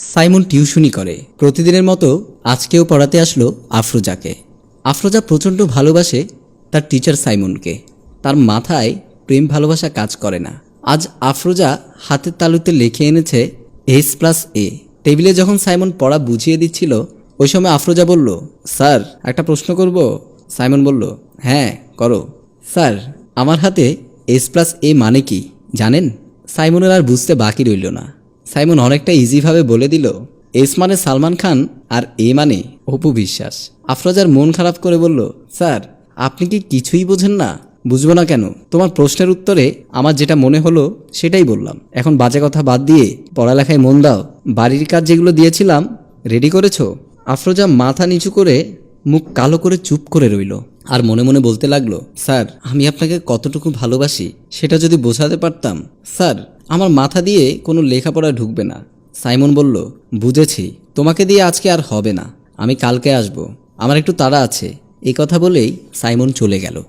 Simon টিউশনি করে। প্রতিদিনের মতো আজকেও পড়াতে আসলো আফরোজাকে। আফরোজা প্রচণ্ড ভালোবাসে তার টিচার সাইমনকে। তার মাথায় প্রেম ভালোবাসা কাজ করে না। আজ আফরোজা হাতের তালুতে লিখে এনেছে এস প্লাস এ টেবিলে যখন সাইমন পড়া বুঝিয়ে দিচ্ছিল, ওই সময় আফরোজা বলল, স্যার, একটা প্রশ্ন করব? সাইমন বলল হ্যাঁ করো। স্যার, আমার হাতে এস প্লাস এ মানে কি, জানেন? সাইমনের আর বুঝতে বাকি রইল না। সাইমন অনেকটা ইজিভাবে বলে দিল, এস মানে সালমান খান আর এ মানে অপু বিশ্বাস। আফরোজার মন খারাপ করে বলল, স্যার, আপনি কি কিছুই বোঝেন না? বুঝব না কেন? তোমার প্রশ্নের উত্তরে আমার যেটা মনে হলো সেটাই বললাম। এখন বাজে কথা বাদ দিয়ে পড়ালেখায় মন দাও। বাড়ির কাজ যেগুলো দিয়েছিলাম রেডি করেছ? আফরোজা মাথা নিচু করে মুখ কালো করে চুপ করে রইল আর মনে মনে বলতে লাগল, স্যার, আমি আপনাকে কতটুকু ভালোবাসি সেটা যদি বোঝাতে পারতাম। স্যার আমার মাথা দিয়ে কোনো লেখাপড়া ঢুকবে না। সাইমন বলল, বুঝেছি, তোমাকে দিয়ে আজকে আর হবে না। আমি কালকে আসব। আমার একটু তাড়া আছে। এই কথা বলেই সাইমন চলে গেল।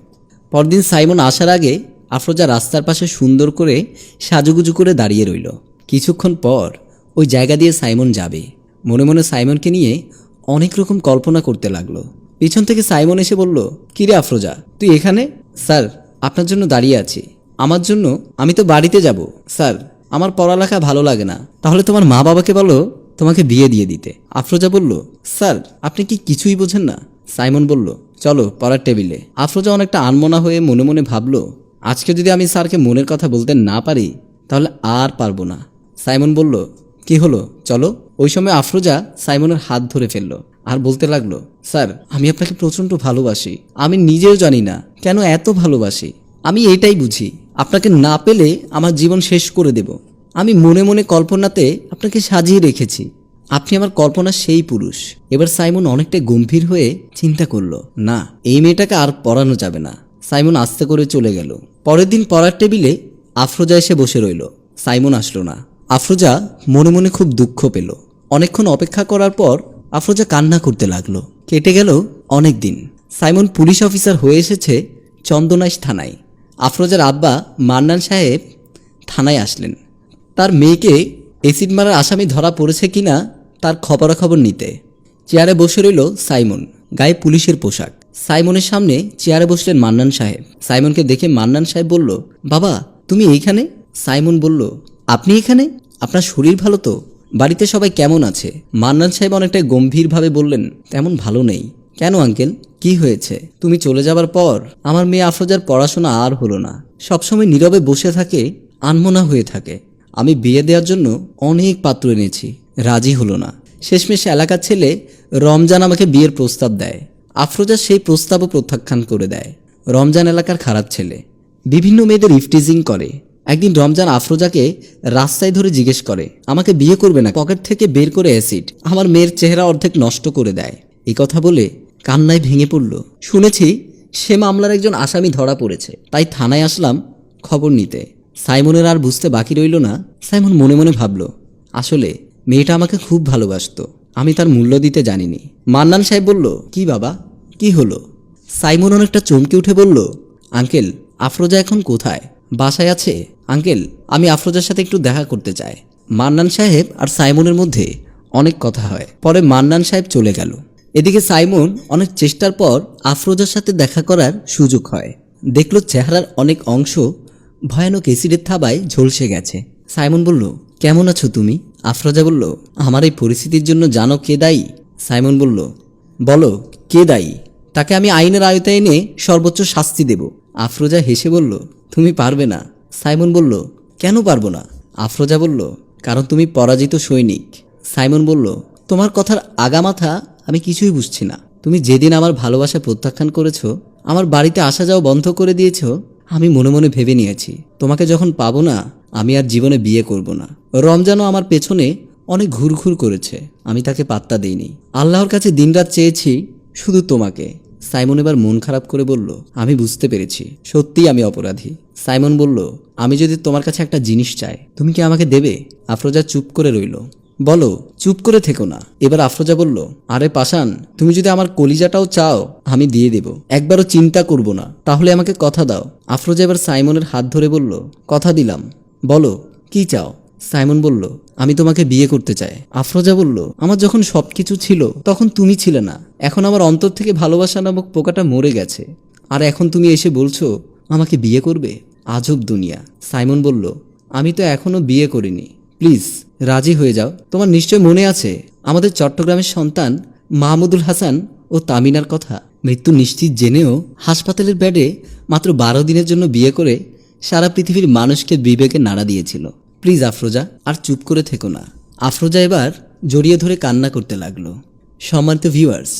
পরদিন সাইমন আসার আগে আফরোজা রাস্তার পাশে সুন্দর করে সাজুগুজু করে দাঁড়িয়ে রইল। কিছুক্ষণ পর ওই জায়গা দিয়ে সাইমন যাবে। মনে মনে সাইমনকে নিয়ে অনেক রকম কল্পনা করতে লাগল। পিছন থেকে সাইমন এসে বলল, কিরে আফরোজা, তুই এখানে? স্যার, আপনার জন্য দাঁড়িয়ে আছি। আমার জন্য আমি তো বাড়িতে যাব, স্যার। আমার পড়ালেখা ভালো লাগে না। তাহলে তোমার মা বাবাকে বলো, তোমাকে বিয়ে দিয়ে দিতে। আফরোজা বলল, স্যার, আপনি কি কিছুই বোঝেন না? সাইমন বলল, চলো, পড়ার টেবিলে। আফরোজা অনেকটা আনমনা হয়ে মনে মনে ভাবলো, আজকে যদি আমি স্যারকে মনের কথা বলতে না পারি, তাহলে আর পারব না। সাইমন বলল, কি হলো? চলো। ওই সময় আফরোজা সাইমনের হাত ধরে ফেলল আর বলতে লাগল, স্যার, আমি আপনাকে প্রচণ্ড ভালোবাসি। আমি নিজেও জানি না কেন এত ভালোবাসি। আমি এটাই বুঝি। আপনাকে না পেলে আমার জীবন শেষ করে দেব। আমি মনে মনে কল্পনাতে আপনাকে সাজিয়ে রেখেছি। আপনি আমার কল্পনার সেই পুরুষ। এবার সাইমন অনেকটা গম্ভীর হয়ে চিন্তা করল, না, এই মেয়েটাকে আর পড়ানো যাবে না। সাইমন আস্তে করে চলে গেল। পরের দিন পড়ার টেবিলে আফরোজা এসে বসে রইল। সাইমন আসলো না। আফরোজা মনে মনে খুব দুঃখ পেল। অনেকক্ষণ অপেক্ষা করার পর আফরোজা কান্না করতে লাগল। কেটে গেল অনেক দিন। সাইমন পুলিশ অফিসার হয়ে এসেছে চন্দনাইশ থানায়। আফরোজার আব্বা মান্নান সাহেব থানায় আসলেন। তার মেয়েকে এসিড মারার আসামি ধরা পড়েছে কিনা তার খবরাখবর নিতে। চেয়ারে বসে রইল সাইমন, গায়ে পুলিশের পোশাক। সাইমনের সামনে চেয়ারে বসলেন মান্নান সাহেব। সাইমনকে দেখে মান্নান সাহেব বলল, বাবা, তুমি এইখানে? সাইমন বলল, আপনি এখানে? আপনার শরীর ভালো তো? বাড়িতে সবাই কেমন আছে? মান্নান সাহেব অনেকটা গম্ভীরভাবে বললেন, তেমন ভালো নেই। কেন আঙ্কেল? কি হয়েছে? তুমি চলে যাবার পর আমার মেয়ে আফরোজার পড়াশোনা আর হলো না। সবসময় নীরবে বসে থাকে, আনমনা হয়ে থাকে। আমি বিয়ে দেওয়ার জন্য অনেক পাত্র এনেছি, রাজি হলো না। শেষমেশ এলাকার ছেলে রমজান আমাকে বিয়ের প্রস্তাব দেয়। আফরোজা সেই প্রস্তাবও প্রত্যাখ্যান করে দেয়। রমজান এলাকার খারাপ ছেলে। বিভিন্ন মেয়েদের ইফটিজিং করে। একদিন রমজান আফরোজাকে রাস্তায় ধরে জিজ্ঞেস করে, আমাকে বিয়ে করবে না? পকেট থেকে বের করে অ্যাসিড আমার মেয়ের চেহারা অর্ধেক নষ্ট করে দেয়। এই কথা বলে কান্নায় ভেঙে পড়ল। শুনেছি সে মামলার একজন আসামি ধরা পড়েছে। তাই থানায় আসলাম খবর নিতে। সাইমনের আর বুঝতে বাকি রইল না। সাইমন মনে মনে ভাবল, আসলে মেয়েটা আমাকে খুব ভালোবাসতো। আমি তার মূল্য দিতে জানিনি। মান্নান সাহেব বলল, কি বাবা, কি হলো? সাইমন অনেকটা চমকে উঠে বলল, আঙ্কেল, আফরোজা এখন কোথায়? বাসায় আছে। আঙ্কেল, আমি আফরোজার সাথে একটু দেখা করতে চাই। মান্নান সাহেব আর সাইমনের মধ্যে অনেক কথা হয়। পরে মান্নান সাহেব চলে গেল। এদিকে সাইমন অনেক চেষ্টার পর আফরোজার সাথে দেখা করার সুযোগ হয়। দেখল চেহারার অনেক অংশ ভয়ানক এসিডের থাবায় ঝলসে গেছে। সাইমন বলল, কেমন আছো তুমি? আফরোজা বলল, আমার এই পরিস্থিতির জন্য জানো কে দায়ী? সাইমন বলল, বলো, কে দায়ী? তাকে আমি আইনের আয়তায় এনে সর্বোচ্চ শাস্তি দেব। আফরোজা হেসে বলল, তুমি পারবে না। সাইমন বলল, কেন পারব না? আফরোজা বলল, কারণ তুমি পরাজিত সৈনিক। সাইমন বলল, তোমার কথার আগামাথা আমি কিছুই বুঝছি না। তুমি যেদিন আমার ভালোবাসা প্রত্যাখ্যান করেছ, আমার বাড়িতে আসা যাওয়া বন্ধ করে দিয়েছ, আমি মনে মনে ভেবে নিয়েছি, তোমাকে যখন পাবো না, আমি আর জীবনে বিয়ে করব না। রমজানও আমার পেছনে অনেক ঘুরঘুর করেছে, আমি তাকে পাত্তা দিইনি। আল্লাহর কাছে দিনরাত চেয়েছি শুধু তোমাকে। সাইমন এবার মন খারাপ করে বলল, আমি বুঝতে পেরেছি, সত্যিই আমি অপরাধী। সাইমন বলল, আমি যদি তোমার কাছে একটা জিনিস চাই, তুমি কি আমাকে দেবে? আফরোজা চুপ করে রইল। বলো, চুপ করে থেকো না। এবার আফরোজা বলল, আরে পাশান তুমি যদি আমার কলিজাটাও চাও, আমি দিয়ে দেব। একবারও চিন্তা করব না। তাহলে আমাকে কথা দাও। আফরোজা এবার সাইমনের হাত ধরে বলল, কথা দিলাম। বলো, কি চাও? সাইমন বলল, আমি তোমাকে বিয়ে করতে চাই। আফরোজা বলল, আমার যখন সব কিছু ছিল, তখন তুমি ছিলে না। এখন আমার অন্তর থেকে ভালোবাসা নামক পোকাটা মরে গেছে। আর এখন তুমি এসে বলছো, আমাকে বিয়ে করবে? আজব দুনিয়া। সাইমন বলল, আমি তো এখনও বিয়ে করিনি। প্লিজ রাজি হয়ে যাও। তোমার নিশ্চয় মনে আছে, আমাদের চট্টগ্রামের সন্তান মাহমুদুল হাসান ও তামিনার কথা। মৃত্যু নিশ্চিত জেনেও হাসপাতালের ব্যাডে মাত্র বারো দিনের জন্য বিয়ে করে সারা পৃথিবীর মানুষকে বিবেকে নাড়া দিয়েছিল। প্লিজ আফরোজা, আর চুপ করে থেকো না। আফরোজা এবার জড়িয়ে ধরে কান্না করতে লাগল। সম্মানিত ভিউয়ার্স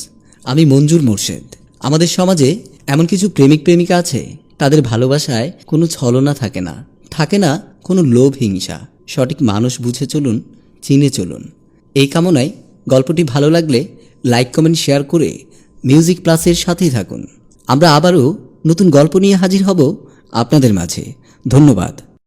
আমি মঞ্জুর মোর্শেদ। আমাদের সমাজে এমন কিছু প্রেমিক প্রেমিকা আছে, তাদের ভালোবাসায় কোনো ছলনা থাকে না। থাকে না কোনো লোভ হিংসা। সঠিক মানুষ বুঝে চলুন, চিনে চলুন। এই কামনায় গল্পটি ভালো লাগলে লাইক, কমেন্ট, শেয়ার করে মিউজিক প্লাসের সাথেই থাকুন। আমরা আবারও নতুন গল্প নিয়ে হাজির হব আপনাদের মাঝে। ধন্যবাদ।